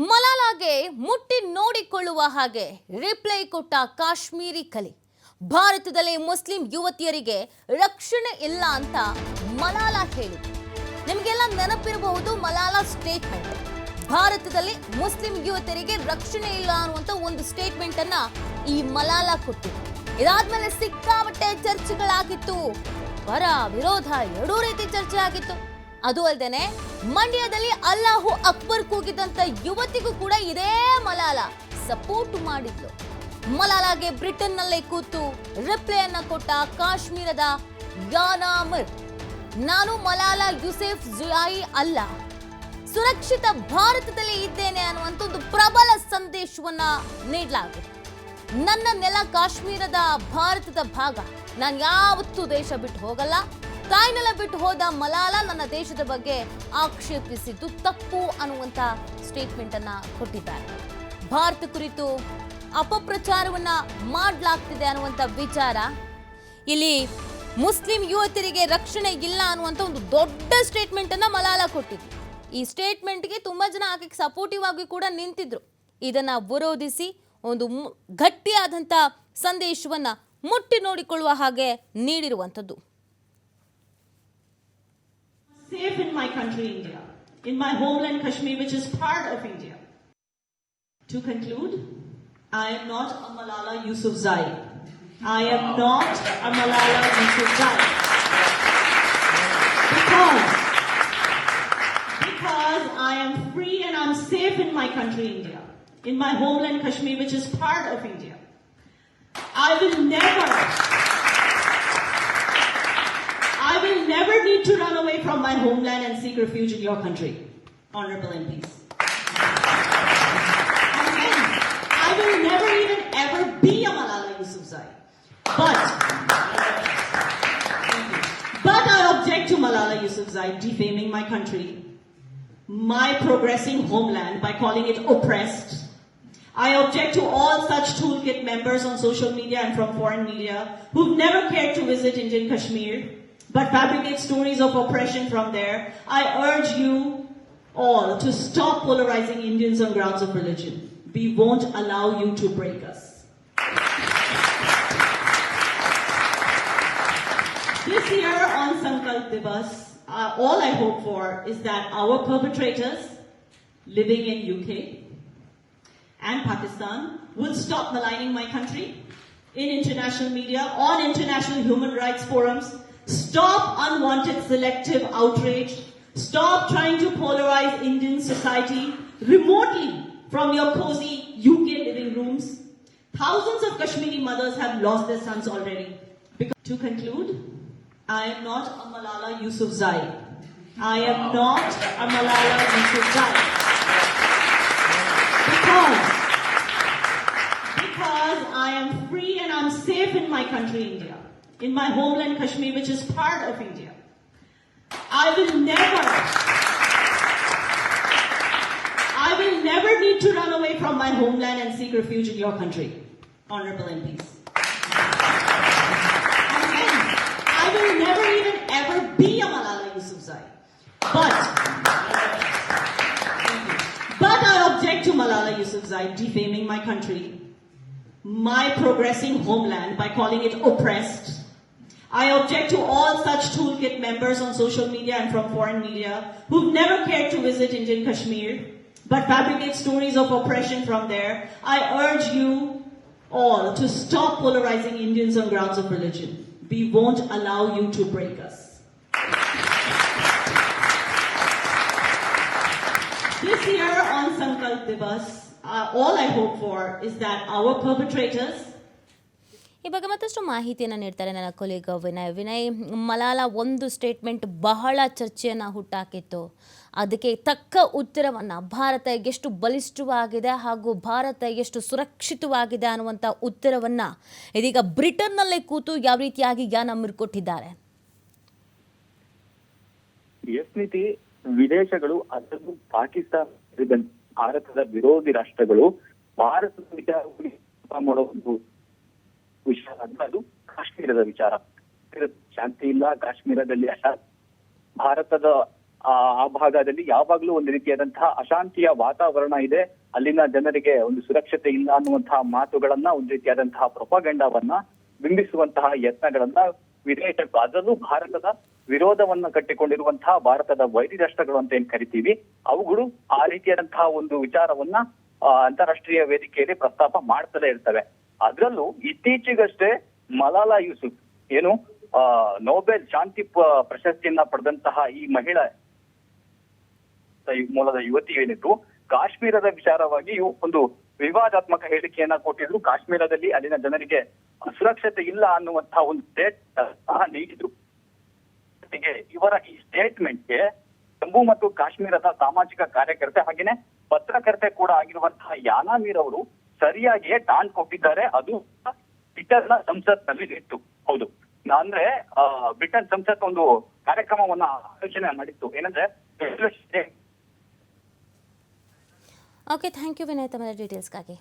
ಮಲಾಲಾಗೆ ಮುಟ್ಟಿ ನೋಡಿಕೊಳ್ಳುವ ಹಾಗೆ ರಿಪ್ಲೈ ಕೊಟ್ಟ ಕಾಶ್ಮೀರಿ ಕಲಿ. ಭಾರತದಲ್ಲಿ ಮುಸ್ಲಿಂ ಯುವತಿಯರಿಗೆ ರಕ್ಷಣೆ ಇಲ್ಲ ಅಂತ ಮಲಾಲಾ ಹೇಳಿದರು. ನಿಮಗೆಲ್ಲ ನೆನಪಿರಬಹುದು ಮಲಾಲಾ ಸ್ಟೇಟ್ಮೆಂಟ್ ಭಾರತದಲ್ಲಿ ಮುಸ್ಲಿಂ ಯುವತಿಯರಿಗೆ ರಕ್ಷಣೆ ಇಲ್ಲ ಅನ್ನುವಂತ ಒಂದು ಸ್ಟೇಟ್ಮೆಂಟ್ ಅನ್ನ ಈ ಮಲಾಲಾ ಕೊಟ್ಟಿದ್ರು. ಇದಾದ್ಮೇಲೆ ಸಿಕ್ಕಾಪಟ್ಟೆ ಚರ್ಚೆಗಳಾಗಿತ್ತು. ಪರ ವಿರೋಧ ಎರಡೂ ರೀತಿ ಚರ್ಚೆ ಆಗಿತ್ತು ಅದು ಅಲ್ಲದೆ ಮಂಡ್ಯದಲ್ಲಿ ಅಲ್ಲಾಹು ಅಕ್ಬರ್ ಕೂಗಿದಂತ ಯುವತಿಗೂ ಕೂಡ ಇದೇ ಮಲಾಲ ಸಪೋರ್ಟ್ ಮಾಡಿದ್ಲು. ಮಲಾಲಾಗೆ ಬ್ರಿಟನ್ನಲ್ಲೇ ಕೂತು ರಿಪ್ಲೈಯನ್ನ ಕೊಟ್ಟ ಕಾಶ್ಮೀರದ ಯಾನಾಮರ್ ನಾನು ಮಲಾಲಾ ಯುಸೆಫ್ ಜುಯಾಯಿ ಅಲ್ಲ. ಸುರಕ್ಷಿತ ಭಾರತದಲ್ಲಿ ಇದ್ದೇನೆ ಅನ್ನುವಂತ ಒಂದು ಪ್ರಬಲ ಸಂದೇಶವನ್ನ ನೀಡಲಾಗಿದೆ. ನನ್ನ ನೆಲ ಕಾಶ್ಮೀರದ ಭಾರತದ ಭಾಗ. ನಾನು ಯಾವತ್ತೂ ದೇಶ ಬಿಟ್ಟು ಹೋಗಲ್ಲ. ತಾಯ್ನೆಲ ಬಿಟ್ಟು ಹೋದ ಮಲಾಲ ನನ್ನ ದೇಶದ ಬಗ್ಗೆ ಆಕ್ಷೇಪಿಸಿದ್ದು ತಪ್ಪು ಅನ್ನುವಂತ ಸ್ಟೇಟ್ಮೆಂಟ್ ಅನ್ನ ಕೊಟ್ಟಿದ್ದಾರೆ. ಭಾರತ ಕುರಿತು ಅಪಪ್ರಚಾರವನ್ನ ಮಾಡಲಾಗ್ತಿದೆ ಅನ್ನುವಂತ ವಿಚಾರ, ಇಲ್ಲಿ ಮುಸ್ಲಿಂ ಯುವತಿಯರಿಗೆ ರಕ್ಷಣೆ ಇಲ್ಲ ಅನ್ನುವಂತ ಒಂದು ದೊಡ್ಡ ಸ್ಟೇಟ್ಮೆಂಟ್ ಅನ್ನ ಮಲಾಲ ಕೊಟ್ಟಿದ್ರು ಈ ಸ್ಟೇಟ್ಮೆಂಟ್ಗೆ ತುಂಬಾ ಜನ ಆಕೆಗೆ ಸಪೋರ್ಟಿವ್ ಆಗಿ ಕೂಡ ನಿಂತಿದ್ರು. ಇದನ್ನ ವಿರೋಧಿಸಿ ಒಂದು ಗಟ್ಟಿಯಾದಂಥ ಸಂದೇಶವನ್ನ ಮುಟ್ಟಿ ನೋಡಿಕೊಳ್ಳುವ ಹಾಗೆ ನೀಡಿರುವಂಥದ್ದು. Safe in my country, India, in my homeland Kashmir, which is part of India. To conclude, I am not a Malala Yousafzai. I am not a Malala Yousafzai. Because, because I am free and I'm safe in my country, India, in my homeland Kashmir, which is part of India. I will never I will never need to run away from my homeland and seek refuge in your country, honorable MPs. I will never even ever be a Malala Yousafzai. But, but I object to Malala Yousafzai defaming my country, my progressing homeland by calling it oppressed. I object to all such toolkit members on social media and from foreign media who've never cared to visit Indian Kashmir but fabricate stories of oppression from there. I urge you all to stop polarizing Indians on grounds of religion. We won't allow you to break us. This year on Sankalp Divas, uh, all I hope for is that our perpetrators living in UK and Pakistan will stop maligning my country in international media, on international human rights forums. Stop unwanted selective outrage. Stop trying to polarize Indian society remotely from your cozy UK living rooms. Thousands of Kashmiri mothers have lost their sons already. Because, to conclude, I am not a Malala Yousafzai. I am not a Malala Yousafzai. Because because I am free and I'm safe in my country, India, in my homeland Kashmir, which is part of India. I will never, I will never need to run away from my homeland and seek refuge in your country, honorable MPs. Hence, I will never even ever be a Malala Yousafzai. But but I object to Malala Yousafzai defaming my country, my progressing homeland by calling it oppressed. I object to all such toolkit members on social media and from foreign media who've never cared to visit Indian Kashmir but fabricate stories of oppression from there. I urge you all to stop polarizing Indians on grounds of religion. We won't allow you to break us. This year on Sankalp Divas, uh, all I hope for is that our perpetrators ಈ ಬಗ್ಗೆ ಮತ್ತಷ್ಟು ಮಾಹಿತಿಯನ್ನು ನೀಡ್ತಾರೆ ನನ್ನ ಕೊಲೀಗ ವಿನಯ್. ವಿನಯ್, ಮಲಾಲ ಒಂದು statement ಬಹಳ ಚರ್ಚೆಯನ್ನು ಹುಟ್ಟಾಕಿತ್ತು. ಅದಕ್ಕೆ ತಕ್ಕ ಉತ್ತರವನ್ನು ಭಾರತ ಎಷ್ಟು ಬಲಿಷ್ಠವಾಗಿದೆ ಹಾಗೂ ಭಾರತ ಎಷ್ಟು ಸುರಕ್ಷಿತವಾಗಿದೆ ಅನ್ನುವಂಥ ಉತ್ತರವನ್ನು ಇದೀಗ ಬ್ರಿಟನ್ನಲ್ಲೇ ಕೂತು ಯಾವ ರೀತಿಯಾಗಿ ಜ್ಞಾನ ಕೊಟ್ಟಿದ್ದಾರೆ ಎಸ್ ನೀತಿ ವಿದೇಶಗಳು ಅದರಲ್ಲೂ ಪಾಕಿಸ್ತಾನ ಭಾರತದ ವಿರೋಧಿ ರಾಷ್ಟ್ರಗಳು ಭಾರತದ ವಿಚಾರ ಒಂದು ವಿಷಯ ಅಂದ್ರೆ ಅದು ಕಾಶ್ಮೀರದ ವಿಚಾರ. ಶಾಂತಿ ಇಲ್ಲ, ಕಾಶ್ಮೀರದಲ್ಲಿ ಅಶಾ- ಭಾರತದ ಆ ಭಾಗದಲ್ಲಿ ಯಾವಾಗ್ಲೂ ಒಂದು ರೀತಿಯಾದಂತಹ ಅಶಾಂತಿಯ ವಾತಾವರಣ ಇದೆ. ಅಲ್ಲಿನ ಜನರಿಗೆ ಒಂದು ಸುರಕ್ಷತೆ ಇಲ್ಲ ಅನ್ನುವಂತಹ ಮಾತುಗಳನ್ನ, ಒಂದು ರೀತಿಯಾದಂತಹ ಪ್ರೊಪಗಂಡವನ್ನ, ಬಿಂಬಿಸುವಂತಹ ಯತ್ನಗಳನ್ನ ವಿಧೇಯಕ ಅದರಲ್ಲೂ ಭಾರತದ ವಿರೋಧವನ್ನ ಕಟ್ಟಿಕೊಂಡಿರುವಂತಹ ಭಾರತದ ವೈರಿ ರಾಷ್ಟ್ರಗಳು ಅಂತ ಏನ್ ಕರಿತೀವಿ, ಅವುಗಳು ಆ ರೀತಿಯಾದಂತಹ ಒಂದು ವಿಚಾರವನ್ನ ಅಂತಾರಾಷ್ಟ್ರೀಯ ವೇದಿಕೆಯಲ್ಲಿ ಪ್ರಸ್ತಾಪ ಮಾಡ್ತಲೇ ಇರ್ತವೆ. ಅದರಲ್ಲೂ ಇತ್ತೀಚೆಗಷ್ಟೇ ಮಲಾಲಾ ಯೂಸುಫ್, ಏನು ನೋಬೆಲ್ ಶಾಂತಿ ಪ್ರಶಸ್ತಿಯನ್ನ ಪಡೆದಂತಹ ಈ ಮಹಿಳೆ ಮೂಲದ ಯುವತಿ ಏನಿದ್ರು, ಕಾಶ್ಮೀರದ ವಿಚಾರವಾಗಿ ಒಂದು ವಿವಾದಾತ್ಮಕ ಹೇಳಿಕೆಯನ್ನ ಕೊಟ್ಟಿದ್ರು. ಕಾಶ್ಮೀರದಲ್ಲಿ ಅಲ್ಲಿನ ಜನರಿಗೆ ಸುರಕ್ಷತೆ ಇಲ್ಲ ಅನ್ನುವಂತಹ ಒಂದು ಸ್ಟೇಟ್ ನೀಡಿದ್ರು. ಇವರ ಈ ಸ್ಟೇಟ್ಮೆಂಟ್ಗೆ ಜಮ್ಮು ಮತ್ತು ಕಾಶ್ಮೀರದ ಸಾಮಾಜಿಕ ಕಾರ್ಯಕರ್ತೆ ಹಾಗೇನೆ ಪತ್ರಕರ್ತೆ ಕೂಡ ಆಗಿರುವಂತಹ ಯಾನಾಮೀರ್ ಅವರು ಸರಿಯಾಗಿಯೇ ಟಾನ್ ಕೊಟ್ಟಿದ್ದಾರೆ, ಅದು ಬ್ರಿಟನ್ನ ಸಂಸತ್ನಲ್ಲಿ ಇತ್ತು. ಹೌದು. ಅಂದ್ರೆ ಬ್ರಿಟನ್ ಸಂಸತ್ ಒಂದು ಕಾರ್ಯಕ್ರಮವನ್ನ ಆಲೋಚನೆ ಮಾಡಿತ್ತು. ಏನಂದ್ರೆ ಓಕೆ ಥ್ಯಾಂಕ್ ಯು ವಿನಯ್ ತಮ್ಮ ಡೀಟೇಲ್ಸ್ಗಾಗಿ